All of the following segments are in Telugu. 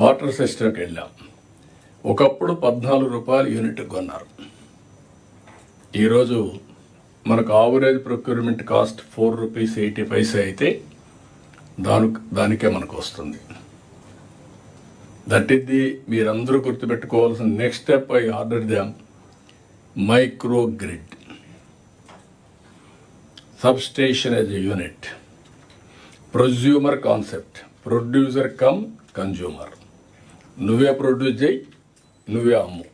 వాటర్ సిస్టర్కి వెళ్ళాం. ఒకప్పుడు పద్నాలుగు రూపాయలు యూనిట్ కొన్నారు. ఈరోజు మనకు average procurement cost four rupees eighty paisa అయితే దాని దానికే మనకు వస్తుంది. దట్ ఇస్ ది మీరందరూ గుర్తుపెట్టుకోవాల్సిన next step I order them micro grid substation as a unit prosumer concept producer cum consumer నువ్వే ప్రొడ్యూస్ చేయి నువ్వే అమ్ము.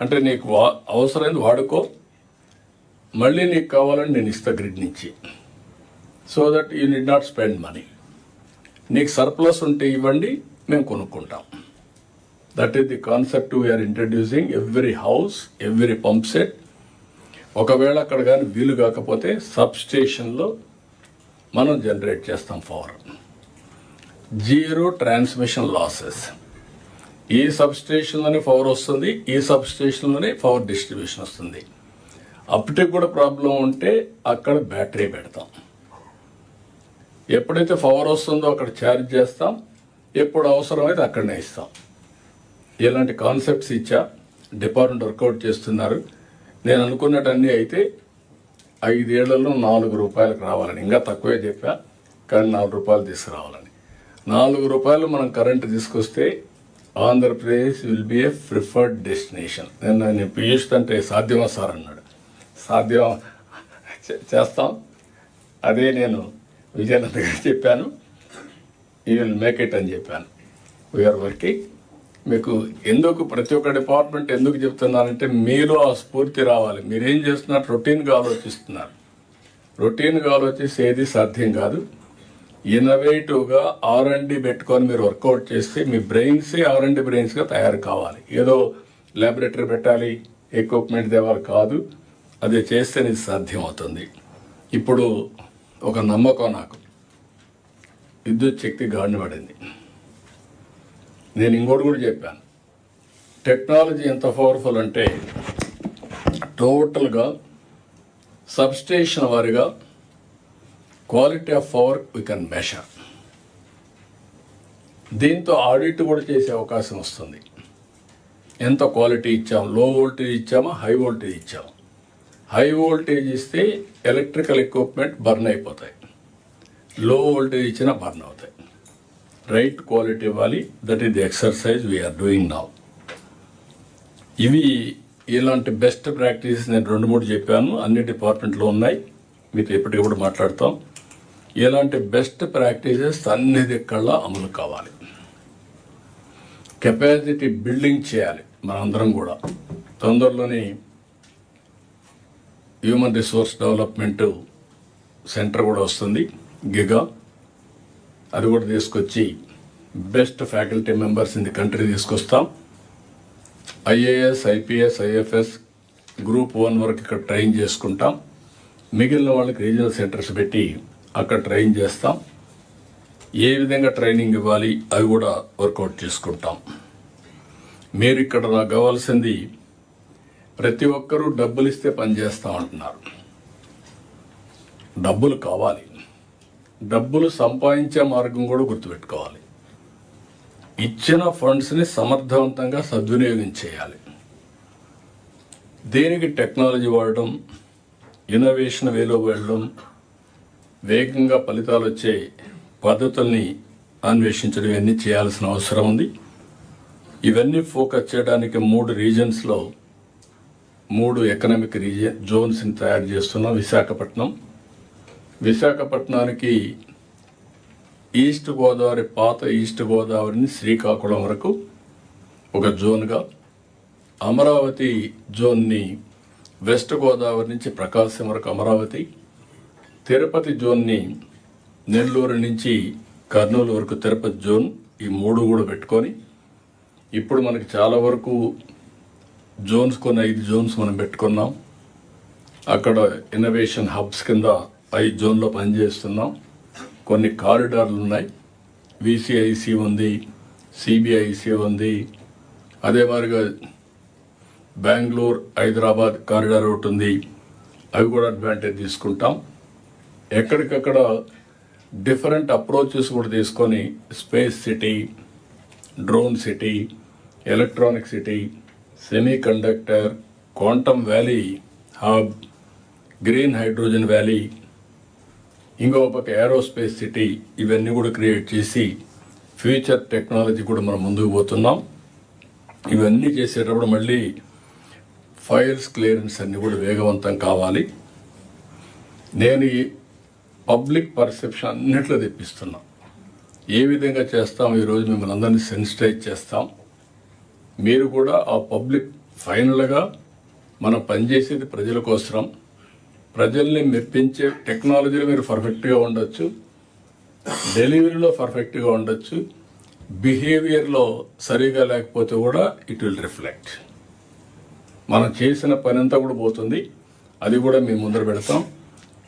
అంటే నీకు వా అవసరమైంది వాడుకో మళ్ళీ నీకు కావాలని నేను ఇస్తా గ్రిడ్ నుంచి. So that you need not spend money నీకు సర్ప్లస్ ఉంటే ఇవ్వండి మేము కొనుక్కుంటాం. That is the concept we are introducing every house every pump set ఒకవేళ అక్కడ కానీ వీలు కాకపోతే సబ్ స్టేషన్లో మనం జనరేట్ చేస్తాం పవర్ జీరో ట్రాన్స్మిషన్ లాసెస్ ఈ సబ్ స్టేషన్లోనే పవర్ వస్తుంది ఈ సబ్ స్టేషన్లోనే పవర్ డిస్ట్రిబ్యూషన్ వస్తుంది. అప్పటికి కూడా ప్రాబ్లం ఉంటే అక్కడ బ్యాటరీ పెడతాం. ఎప్పుడైతే పవర్ వస్తుందో అక్కడ ఛార్జ్ చేస్తాం ఎప్పుడు అవసరమైతే అక్కడనే ఇస్తాం. ఇలాంటి కాన్సెప్ట్స్ ఇచ్చా డిపార్ట్మెంట్ వర్కౌట్ చేస్తున్నారు. నేను అనుకున్నటన్నీ అయితే ఐదేళ్ళలో నాలుగు రూపాయలకు రావాలని ఇంకా తక్కువే చెప్పా కానీ నాలుగు రూపాయలు తీసుకురావాలని. నాలుగు రూపాయలు మనం కరెంట్ తీసుకొస్తే Andhra Pradesh will be a preferred destination. నేను నేను పీయూష్ అంటే సాధ్యమా సార్ అన్నాడు. సాధ్యం చే- చేస్తాం. అదే నేను విజయనంద గారు చెప్పాను. యూ విల్ మేక్ ఇట్ అని చెప్పాను. వీఆర్ వర్కింగ్ మీకు ఎందుకు ప్రతి ఒక్క డిపార్ట్మెంట్ ఎందుకు చెప్తున్నానంటే మీరు ఆ స్ఫూర్తి రావాలి. మీరేం చేస్తున్నారు? రొటీన్గా ఆలోచిస్తున్నారు. రొటీన్గా ఆలోచిస్తే ఏది సాధ్యం కాదు. ఇన్నోవేటివ్గా ఆర్ అండ్ డి పెట్టుకొని మీరు వర్కౌట్ చేస్తే మీ బ్రెయిన్సే ఆర్ అండ్ డి బ్రెయిన్స్గా తయారు కావాలి. ఏదో ల్యాబొరేటరీ పెట్టాలి ఎక్విప్మెంట్ తేవాలి కాదు. అది చేస్తే నీకు సాధ్యం అవుతుంది ఇప్పుడు ఒక నమ్మకం నాకు. విద్యుత్ శక్తి గాడిన పడింది. నేను ఇంకోటి కూడా చెప్పాను. టెక్నాలజీ ఎంత పవర్ఫుల్ అంటే టోటల్గా సబ్స్టేషన్ వారిగా quality of power we can measure. దీంతో ఆడిట్ కూడా చేసే అవకాశం వస్తుంది. ఎంత క్వాలిటీ ఇచ్చాం? లో వోల్టేజ్ ఇచ్చామా? హై వోల్టేజ్ ఇచ్చాము హై వోల్టేజ్ ఇస్తే ఎలక్ట్రికల్ ఎక్విప్మెంట్ బర్న్ అయిపోతాయి. లో వోల్టేజ్ ఇచ్చినా బర్న్ అవుతాయి. రైట్ క్వాలిటీ ఇవ్వాలి. That is the exercise we are doing now ఇవి ఇలాంటి బెస్ట్ ప్రాక్టీస్ నేను రెండు మూడు చెప్పాను. అన్ని డిపార్ట్మెంట్లో ఉన్నాయి. మీతో ఎప్పటికప్పుడు మాట్లాడతాం. ఇలాంటి బెస్ట్ ప్రాక్టీసెస్ అన్ని దిక్కల్లో అమలు కావాలి. కెపాసిటీ బిల్డింగ్ చేయాలి మనందరం కూడా. తొందరలోని హ్యూమన్ రిసోర్స్ డెవలప్మెంట్ సెంటర్ కూడా వస్తుంది గిగా అది కూడా తీసుకొచ్చి best faculty members in the country తీసుకొస్తాం. IAS IPS IFS group one వరకు ఇక్కడ ట్రైన్ చేసుకుంటాం. మిగిలిన వాళ్ళకి రీజనల్ సెంటర్స్ పెట్టి అక్కడ ట్రైన్ చేస్తాం. ఏ విధంగా ట్రైనింగ్ ఇవ్వాలి అవి కూడా వర్కౌట్ చేసుకుంటాం. మీరు ఇక్కడ నాకు కావాల్సింది ప్రతి ఒక్కరూ డబ్బులు ఇస్తే పని చేస్తాం అంటున్నారు. డబ్బులు కావాలి. డబ్బులు సంపాదించే మార్గం కూడా గుర్తుపెట్టుకోవాలి. ఇచ్చిన ఫండ్స్ని సమర్థవంతంగా సద్వినియోగం చేయాలి. దేనికి టెక్నాలజీ వాడడం ఇన్నోవేషన్ వేలో వెళ్ళడం వేగంగా ఫలితాలు వచ్చే పద్ధతుల్ని అన్వేషించడం ఇవన్నీ చేయాల్సిన అవసరం ఉంది. ఇవన్నీ ఫోకస్ చేయడానికి మూడు రీజన్స్లో మూడు ఎకనామిక్ రీజన్ జోన్స్ని తయారు చేస్తున్నాం విశాఖపట్నం. విశాఖపట్నానికి ఈస్ట్ గోదావరి పాత ఈస్ట్ గోదావరిని శ్రీకాకుళం వరకు ఒక జోన్గా అమరావతి జోన్ని వెస్ట్ గోదావరి నుంచి ప్రకాశం వరకు అమరావతి తిరుపతి జోన్ని నెల్లూరు నుంచి కర్నూలు వరకు తిరుపతి జోన్ ఈ మూడు కూడా పెట్టుకొని ఇప్పుడు మనకి చాలా వరకు జోన్స్ కొన్ని ఐదు జోన్స్ మనం పెట్టుకున్నాం. అక్కడ ఇన్నోవేషన్ హబ్స్ కింద ఐదు జోన్లో పనిచేస్తున్నాం. కొన్ని కారిడార్లు ఉన్నాయి. విసిఐసి ఉంది సిబిఐసి ఉంది. అదే మాదిరిగా బెంగళూరు హైదరాబాద్ కారిడార్ ఒకటి ఉంది. అవి కూడా అడ్వాంటేజ్ తీసుకుంటాం. ఎక్కడికక్కడ డిఫరెంట్ అప్రోచెస్ కూడా తీసుకొని space city drone city electronic city semi conductor quantum valley hub green hydrogen valley ఇంకో పక్క ఏరోస్పేస్ సిటీ ఇవన్నీ కూడా క్రియేట్ చేసి ఫ్యూచర్ టెక్నాలజీ కూడా మనం ముందుకు పోతున్నాం. ఇవన్నీ చేసేటప్పుడు మళ్ళీ ఫైల్స్ క్లియరెన్స్ అన్నీ కూడా వేగవంతం కావాలి. నేను పబ్లిక్ పర్సెప్షన్ అన్నిట్లో తెప్పిస్తున్నాం. ఏ విధంగా చేస్తాం ఈరోజు మిమ్మల్ని అందరినీ సెన్సిటైజ్ చేస్తాం. మీరు కూడా ఆ పబ్లిక్ ఫైనల్గా మనం పనిచేసేది ప్రజల కోసం ప్రజల్ని మెప్పించే టెక్నాలజీలో మీరు పర్ఫెక్ట్గా ఉండొచ్చు. డెలివరీలో పర్ఫెక్ట్గా ఉండొచ్చు. బిహేవియర్లో సరిగా లేకపోతే కూడా ఇట్ విల్ రిఫ్లెక్ట్. మనం చేసిన పని అంతా కూడా పోతుంది. అది కూడా మేము ముందర పెడతాం.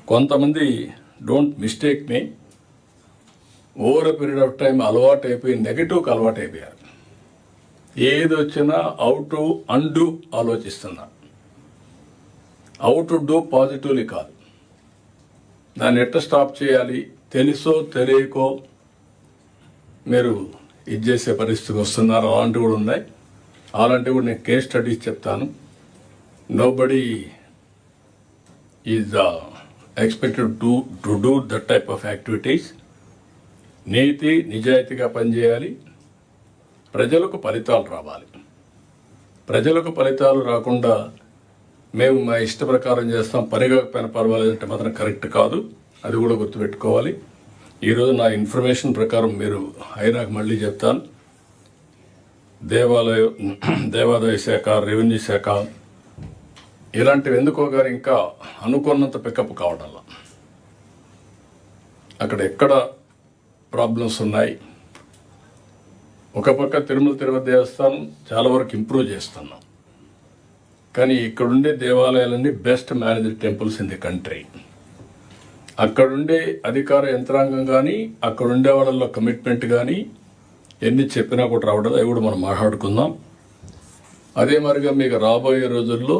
కొంతమంది don't mistake me over period of time అలవాటు అయిపోయి నెగిటివ్కి అలవాటు అయిపోయారు. ఏది వచ్చినా అవుట్ అండు ఆలోచిస్తున్నా. అవుట్ డూ పాజిటివ్లీ కాదు. దాన్ని ఎట్లా స్టాప్ చేయాలి? తెలుసో తెలియకో మీరు ఇది చేసే పరిస్థితికి వస్తున్నారు. అలాంటివి కూడా ఉన్నాయి. అలాంటివి కూడా నేను కేస్ స్టడీస్ చెప్తాను. Nobody is expected to to do that type of activities నీతి నిజాయితీగా పనిచేయాలి. ప్రజలకు ఫలితాలు రావాలి. ప్రజలకు ఫలితాలు రాకుండా మేము మా ఇష్ట ప్రకారం చేస్తాం పని కాకపోయినా పర్వాలేదంటే మాత్రం కరెక్ట్ కాదు. అది కూడా గుర్తుపెట్టుకోవాలి. ఈరోజు నా ఇన్ఫర్మేషన్ ప్రకారం మీరు అయినాక మళ్ళీ చెప్తాను. దేవాలయ దేవాదాయ శాఖ రెవెన్యూ శాఖ ఇలాంటివి ఎందుకో గారు ఇంకా అనుకున్నంత పికప్ కావడంలా. అక్కడ ఎక్కడ ప్రాబ్లమ్స్ ఉన్నాయి? ఒక పక్క తిరుమల తిరుపతి దేవస్థానం చాలా వరకు ఇంప్రూవ్ చేస్తున్నాం. కానీ ఇక్కడుండే దేవాలయాలన్నీ best managed temples in the country అక్కడుండే అధికార యంత్రాంగం కానీ అక్కడుండే వాళ్ళలో కమిట్మెంట్ కానీ ఎన్ని చెప్పినా కూడా రావడం అవి కూడా మనం మాట్లాడుకుందాం. అదే మరిగా మీకు రాబోయే రోజుల్లో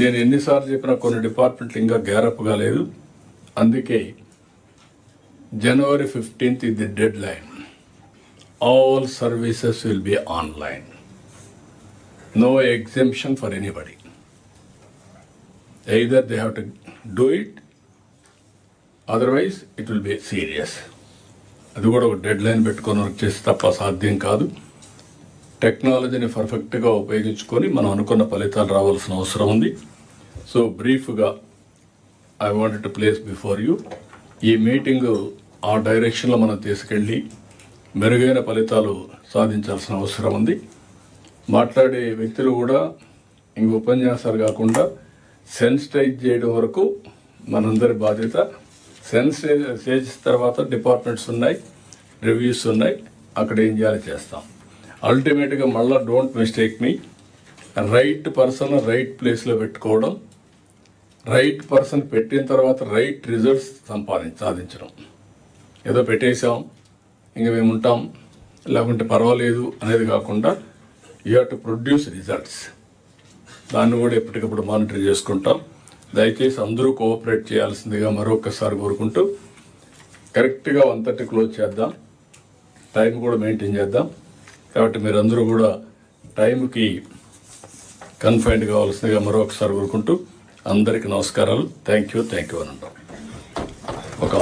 నేను ఎన్నిసార్లు చెప్పినా కొన్ని డిపార్ట్మెంట్లు ఇంకా గ్యారప్ కాలేదు అందుకే జనవరి ఫిఫ్టీన్త్ ఇది deadline. All services will be online no exemption for anybody either they have to do it otherwise it will be serious అది కూడా ఒక డెడ్ లైన్ పెట్టుకొని వర్క్ చేసి తప్ప సాధ్యం కాదు. టెక్నాలజీని పర్ఫెక్ట్గా ఉపయోగించుకొని మనం అనుకున్న ఫలితాలు రావాల్సిన అవసరం ఉంది. సో బ్రీఫ్గా I want to place before you ఈ మీటింగ్ ఆ డైరెక్షన్లో మనం తీసుకెళ్ళి మెరుగైన ఫలితాలు సాధించాల్సిన అవసరం ఉంది. మాట్లాడే వ్యక్తులు కూడా ఇంక ఉపన్యాసాలు కాకుండా సెన్సిటైజ్ చేయడం వరకు మనందరి బాధ్యత. సెన్సిటైజ్ చేసిన తర్వాత డిపార్ట్మెంట్స్ ఉన్నాయి రివ్యూస్ ఉన్నాయి అక్కడ ఏం చేయాలి చేస్తాం. అల్టిమేట్గా మళ్ళీ don't mistake me right person right ప్లేస్లో పెట్టుకోవడం. రైట్ పర్సన్ పెట్టిన తర్వాత రైట్ రిజల్ట్స్ సంపాది సాధించడం. ఏదో పెట్టేశాం ఇంక మేము ఉంటాం లేకుంటే పర్వాలేదు అనేది కాకుండా you have to produce results దాన్ని కూడా ఎప్పటికప్పుడు మానిటర్ చేసుకుంటాం. దయచేసి అందరూ కోఆపరేట్ చేయాల్సిందిగా మరొకసారి కోరుకుంటూ కరెక్ట్గా వన్ థర్టీ క్లోజ్ చేద్దాం. టైం కూడా మెయింటైన్ చేద్దాం. కాబట్టి మీరందరూ కూడా టైంకి కన్ఫైన్డ్ కావాల్సిందిగా మరొకసారి కోరుకుంటూ అందరికీ నమస్కారాలు. థ్యాంక్ యూ థ్యాంక్ యూ అని అంటాం ఒక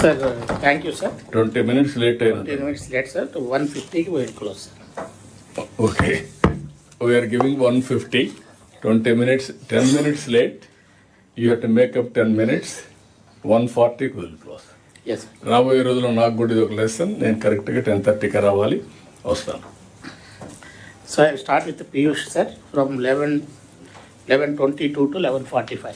sir thank you sir twenty minutes late అయిన. మినిట్స్ లేట్ సార్ వన్ ఫిఫ్టీకి wait close sir okay. We are giving one fifty twenty minutes ten minutes late you have to make up ten minutes one ఫార్టీకి విల్ క్లోజ్ ఎస్ రాబోయే రోజుల్లో నాకు కూడా ఇది ఒక లెసన్ నేను కరెక్ట్గా టెన్ థర్టీకి రావాలి. So I will start with the Piyush sir from 11, 11.22 to 11.45.